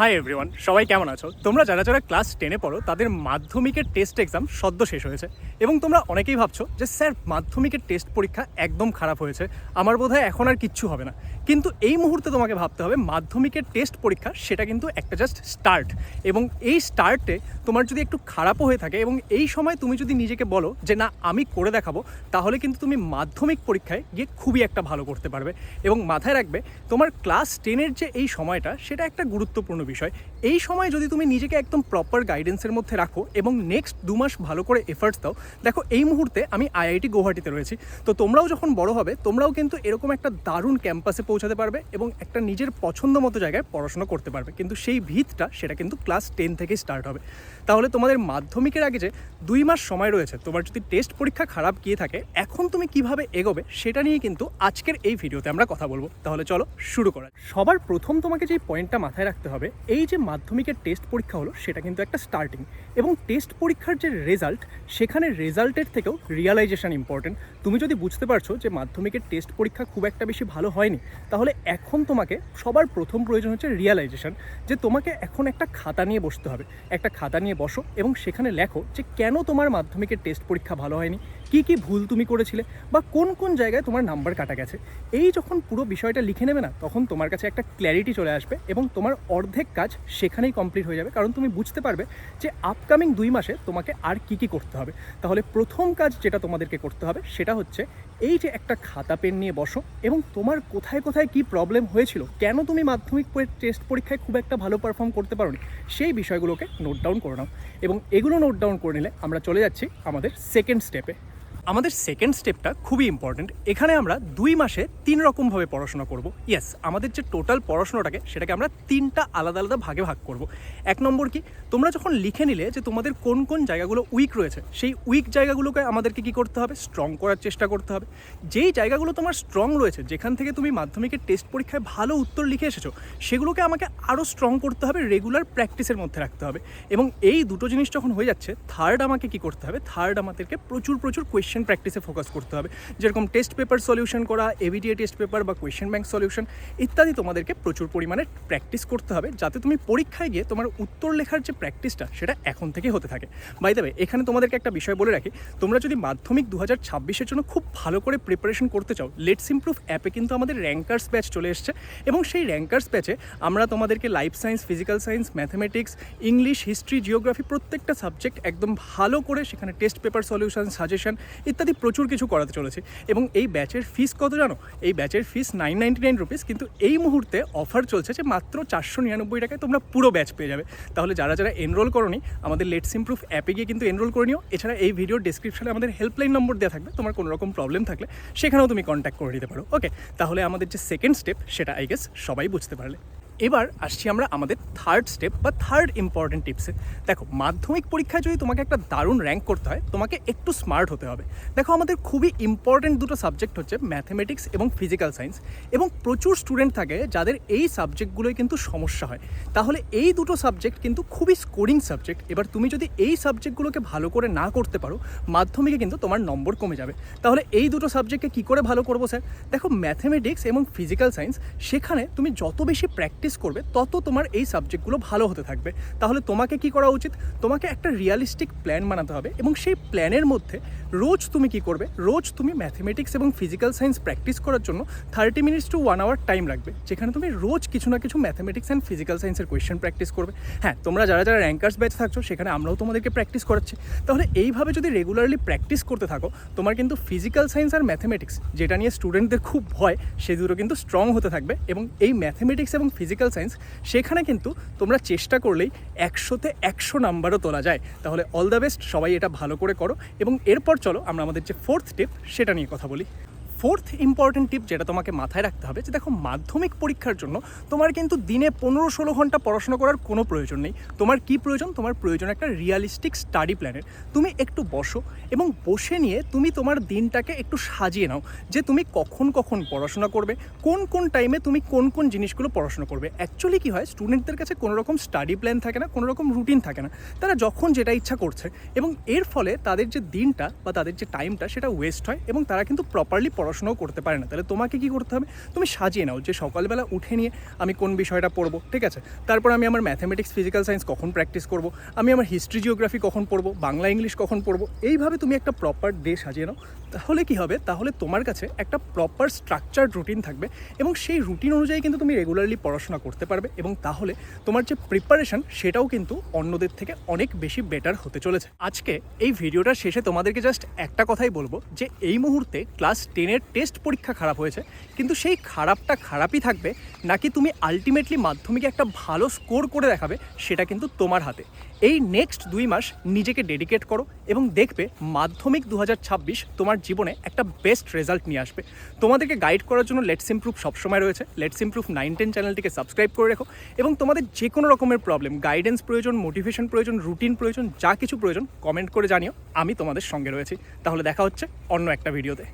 Hi everyone সবাই কেমন আছো? তোমরা যারা যারা ক্লাস টেনে পড়ো, তাদের মাধ্যমিকের টেস্ট এক্সাম সদ্য শেষ হয়েছে। এবং তোমরা অনেকেই ভাবছ যে, স্যার, মাধ্যমিকের টেস্ট পরীক্ষা একদম খারাপ হয়েছে। আমার বোধহয় এখন আর কিচ্ছু হবে না। কিন্তু এই মুহূর্তে তোমাকে ভাবতে হবে, মাধ্যমিকের টেস্ট পরীক্ষা, সেটা কিন্তু একটা জাস্ট স্টার্ট এবং এই স্টার্টে তোমার যদি একটু খারাপও হয়ে থাকে এবং এই সময় তুমি যদি নিজেকে বলো যে, না, আমি করে দেখাবো তাহলে কিন্তু তুমি মাধ্যমিক পরীক্ষায় গিয়ে খুবই একটা ভালো করতে পারবে। এবং মাথায় রাখবে, তোমার ক্লাস টেনের যে এই সময়টা, সেটা একটা গুরুত্বপূর্ণ বিষয়। এই সময় যদি তুমি নিজেকে একদম প্রপার গাইডেন্সের মধ্যে রাখো এবং নেক্সট দু মাস ভালো করে এফার্টস দাও, দেখো এই মুহূর্তে আমি আইআইটি গুয়াহাটিতে রয়েছি। তো তোমরাও যখন বড় হবে, তোমরাও কিন্তু এরকম একটা দারুণ ক্যাম্পাসে পৌঁছাতে পারবে এবং একটা নিজের পছন্দ মতো জায়গায় পড়াশোনা করতে পারবে। কিন্তু সেই ভিতটা সেটা কিন্তু ক্লাস টেন থেকেই স্টার্ট হবে। তাহলে তোমাদের মাধ্যমিকের আগে যে দুই মাস সময় রয়েছে, তোমার যদি টেস্ট পরীক্ষা খারাপ গিয়ে থাকে, এখন তুমি কীভাবে এগোবে সেটা নিয়ে কিন্তু আজকের এই ভিডিওতে আমরা কথা বলব। তাহলে চলো শুরু করা সবার প্রথম তোমাকে যে পয়েন্টটা মাথায় রাখতে হবে, এই যে মাধ্যমিকের টেস্ট পরীক্ষা হলো সেটা কিন্তু একটা স্টার্টিং এবং টেস্ট পরীক্ষার যে রেজাল্ট সেখানে রেজাল্টের থেকেও রিয়ালাইজেশন ইম্পর্টেন্ট তুমি যদি বুঝতে পারছ যে মাধ্যমিকের টেস্ট পরীক্ষা খুব একটা বেশি ভালো হয়নি তাহলে এখন তোমাকে সবার প্রথম প্রয়োজন হচ্ছে রিয়ালাইজেশন যে তোমাকে এখন একটা খাতা নিয়ে বসতে হবে। একটা খাতা নিয়ে বসো এবং সেখানে লেখো যে কেন তোমার মাধ্যমিকের টেস্ট পরীক্ষা ভালো হয়নি কি কি ভুল তুমি করেছিলে বা কোন কোন জায়গায় তোমার নাম্বার কাটা গেছে, এই যখন পুরো বিষয়টা লিখে নেবে না, তখন তোমার কাছে একটা ক্ল্যারিটি চলে আসবে এবং তোমার অর্ধেক কাজ সেখানেই কমপ্লিট হয়ে যাবে। কারণ তুমি বুঝতে পারবে যে আপকামিং দুই মাসে তোমাকে আর কি কি করতে হবে। তাহলে প্রথম কাজ যেটা তোমাদেরকে করতে হবে, সেটা হচ্ছে এই যে একটা খাতা পেন নিয়ে বসো এবং তোমার কোথায় কোথায় কি প্রবলেম হয়েছিল, কেন তুমি মাধ্যমিক টেস্ট পরীক্ষায় খুব একটা ভালো পারফর্ম করতে পারোনি, সেই বিষয়গুলোকে নোট ডাউন করে নাও। এবং এগুলো নোট ডাউন করে নিলে আমরা চলে যাচ্ছি আমাদের সেকেন্ড স্টেপে আমাদের সেকেন্ড স্টেপটা খুবই ইম্পর্ট্যান্ট এখানে আমরা দুই মাসে তিন রকমভাবে পড়াশোনা করব। ইয়েস আমাদের যে টোটাল পড়াশোনাটাকে, সেটাকে আমরা তিনটা আলাদা আলাদা ভাগে ভাগ করব। এক নম্বর কি, তোমরা যখন লিখে নিলে যে তোমাদের কোন কোন জায়গাগুলো উইক রয়েছে, সেই উইক জায়গাগুলোকে আমাদেরকে কি করতে হবে? স্ট্রং করার চেষ্টা করতে হবে। যেই জায়গাগুলো তোমার স্ট্রং রয়েছে, যেখান থেকে তুমি মাধ্যমিকের টেস্ট পরীক্ষায় ভালো উত্তর লিখে এসেছ, সেগুলোকে আমাকে আরও স্ট্রং করতে হবে রেগুলার প্র্যাকটিসের মধ্যে রাখতে হবে। এবং এই দুটো জিনিস যখন হয়ে যাচ্ছে থার্ড আমাকে কি করতে হবে? থার্ড আমাদেরকে প্রচুর প্রচুর কোয়েশ্চেন প্র্যাকটিসে ফোকাস করতে হবে। যেরকম টেস্ট পেপার সলিউশন করা এবিডিএ টেস্ট পেপার বা কোয়েশ্চেন ব্যাংক সলিউশন ইত্যাদি তোমাদেরকে প্রচুর পরিমাণে প্র্যাকটিস করতে হবে, যাতে তুমি পরীক্ষায় গিয়ে তোমার উত্তর লেখার যে প্র্যাকটিসটা সেটা এখন থেকে হতে থাকে। বাই দেবে এখানে তোমাদেরকে একটা বিষয় বলে রাখি, তোমরা যদি মাধ্যমিক দু হাজার ছাব্বিশের জন্য খুব ভালো করে প্রিপারেশন করতে চাও লেটস ইমপ্রুভ অ্যাপে কিন্তু আমাদের র্যাঙ্কার্স ব্যাচ চলে এসছে এবং সেই র্যাঙ্কার্স ব্যাচে আমরা তোমাদেরকে life science physical science mathematics English history geography প্রত্যেকটা সাবজেক্ট একদম ভালো করে সেখানে টেস্ট পেপার সলিউশন সাজেশন ইত্যাদি প্রচুর কিছু করাতে চলেছে। এবং এই ব্যাচের ফিস কত জানো? এই ব্যাচের fees nine ninety nine rupees কিন্তু এই মুহূর্তে অফার চলছে যে মাত্র চারশো নিরানব্বই টাকায় তোমরা পুরো ব্যাচ পেয়ে যাবে। তাহলে যারা যারা এনরোল করনি, আমাদের লেটস ইমপ্রুভ অ্যাপে গিয়ে কিন্তু এনরোল করে নিও। এছাড়া এই ভিডিওর ডিসক্রিপশনে আমাদের হেল্পলাইন নম্বর দেওয়া থাকবে। তোমার কোনো রকম প্রবলেম থাকলে সেখানেও তুমি কন্ট্যাক্ট করে নিতে পারো। ওকে তাহলে আমাদের যে সেকেন্ড স্টেপ সেটা আই গেস সবাই বুঝতে পারলে। এবার আসছি আমরা আমাদের থার্ড স্টেপ বা থার্ড ইম্পর্টেন্ট টিপসে দেখো, মাধ্যমিক পরীক্ষায় যদি তোমাকে একটা দারুণ র্যাঙ্ক করতে হয়, তোমাকে একটু স্মার্ট হতে হবে। দেখো, আমাদের খুবই ইম্পর্টেন্ট দুটো সাবজেক্ট হচ্ছে ম্যাথমেটিক্স এবং ফিজিক্যাল সায়েন্স এবং প্রচুর স্টুডেন্ট থাকে যাদের এই সাবজেক্টগুলোই কিন্তু সমস্যা হয়। তাহলে এই দুটো সাবজেক্ট কিন্তু খুবই স্কোরিং সাবজেক্ট এবার তুমি যদি এই সাবজেক্টগুলোকে ভালো করে না করতে পারো, মাধ্যমিকে কিন্তু তোমার নম্বর কমে যাবে। তাহলে এই দুটো সাবজেক্টকে কী করে ভালো করব স্যার দেখো ম্যাথমেটিক্স এবং ফিজিক্যাল সায়েন্স সেখানে তুমি যত বেশি প্র্যাকটিস করবে, তত তোমার এই সাবজেক্টগুলো ভালো হতে থাকবে। তাহলে তোমাকে কি করা উচিত? তোমাকে একটা রিয়ালিস্টিক প্ল্যান বানাতে হবে এবং সেই প্ল্যানের মধ্যে রোজ তুমি কি করবে? রোজ তুমি ম্যাথমেটিক্স এবং ফিজিক্যাল সায়েন্স প্র্যাকটিস করার জন্য thirty minutes to one hour time রাখবে, যেখানে তুমি রোজ কিছু না কিছু ম্যাথমেটিক্স অ্যান্ড ফিজিক্যাল সায়েন্সের কোয়েশ্চেন প্র্যাকটিস করবে। হ্যাঁ তোমরা যারা যারা র্যাঙ্কার্স ব্যাচ থাকছো, সেখানে আমরাও তোমাদেরকে প্র্যাকটিস করাচ্ছি। তাহলে এইভাবে যদি রেগুলারলি প্র্যাকটিস করতে থাকো, তোমার কিন্তু ফিজিক্যাল সায়েন্স আর ম্যাথমেটিক্স যেটা নিয়ে স্টুডেন্টদের খুব ভয়, সে দুটো কিন্তু স্ট্রং হতে থাকবে এবং এই ম্যাথমেটিক্স এবং ফিজিক্যাল সায়েন্স সেখানে কিন্তু তোমরা চেষ্টা করলেই একশোতে একশো নাম্বারও তোলা যায়। তাহলে অল দ্য বেস্ট সবাই এটা ভালো করে করো এবং এরপর চলো আমরা আমাদের যে ফোর্থ স্টেপ সেটা নিয়ে কথা বলি। ফোর্থ ইম্পর্টেন্ট টিপ যেটা তোমাকে মাথায় রাখতে হবে, যে দেখো মাধ্যমিক পরীক্ষার জন্য তোমার কিন্তু দিনে পনেরো ষোলো ঘণ্টা পড়াশোনা করার কোনো প্রয়োজন নেই। তোমার কি প্রয়োজন? তোমার প্রয়োজন একটা রিয়ালিস্টিক স্টাডি প্ল্যানের তুমি একটু বসো এবং বসে নিয়ে তুমি তোমার দিনটাকে একটু সাজিয়ে নাও, যে তুমি কখন কখন পড়াশোনা করবে, কোন কোন টাইমে তুমি কোন কোন জিনিসগুলো পড়াশোনা করবে। অ্যাকচুয়ালি কী হয়? স্টুডেন্টদের কাছে কোনো রকম স্টাডি প্ল্যান থাকে না, কোনো রকম রুটিন থাকে না। তারা যখন যেটা ইচ্ছা করছে এবং এর ফলে তাদের যে দিনটা বা তাদের যে টাইমটা সেটা ওয়েস্ট হয় এবং তারা কিন্তু প্রপারলি পড়াশোনা পড়াশোনাও করতে পারে না। তাহলে তোমাকে কি করতে হবে? তুমি সাজিয়ে নাও যে সকালবেলা উঠে নিয়ে আমি কোন বিষয়টা পড়ব, ঠিক আছে? তারপর আমি আমার ম্যাথামেটিক্স ফিজিক্যাল সায়েন্স কখন প্র্যাকটিস করব? আমি আমার হিস্ট্রি জিওগ্রাফি কখন পড়ব? বাংলা ইংলিশ কখন পড়ব? এইভাবে তুমি একটা প্রপার ডে সাজিয়ে নাও। তাহলে কি হবে? তাহলে তোমার কাছে একটা প্রপার স্ট্রাকচার্ড রুটিন থাকবে এবং সেই রুটিন অনুযায়ী কিন্তু তুমি রেগুলারলি পড়াশোনা করতে পারবে এবং তাহলে তোমার যে প্রিপারেশন সেটাও কিন্তু অন্যদের থেকে অনেক বেশি বেটার হতে চলেছে। আজকে এই ভিডিওটার শেষে তোমাদেরকে জাস্ট একটা কথাই বলব যে এই মুহূর্তে ক্লাস টেনের টেস্ট পরীক্ষা খারাপ হয়েছে, কিন্তু সেই খারাপটা খারাপই থাকবে নাকি তুমি আলটিমেটলি মাধ্যমিকে একটা ভালো স্কোর করে দেখাবে সেটা কিন্তু তোমার হাতে। এই নেক্সট দুই মাস নিজেকে ডেডিকেট করো এবং দেখবে মাধ্যমিক দু হাজার ছাব্বিশ তোমার জীবনে একটা বেস্ট রেজাল্ট নিয়ে আসবে। তোমাদেরকে গাইড করার জন্য লেটস ইমপ্রুভ সবসময় রয়েছে। লেটস ইমপ্রুভ নাইন টেন চ্যানেলটিকে সাবস্ক্রাইব করে রেখো এবং তোমাদের যে কোনো রকমের প্রবলেম গাইডেন্স প্রয়োজন মোটিভেশন প্রয়োজন রুটিন প্রয়োজন, যা কিছু প্রয়োজন কমেন্ট করে জানিও। আমি তোমাদের সঙ্গে রয়েছি। তাহলে দেখা হচ্ছে অন্য একটা ভিডিওতে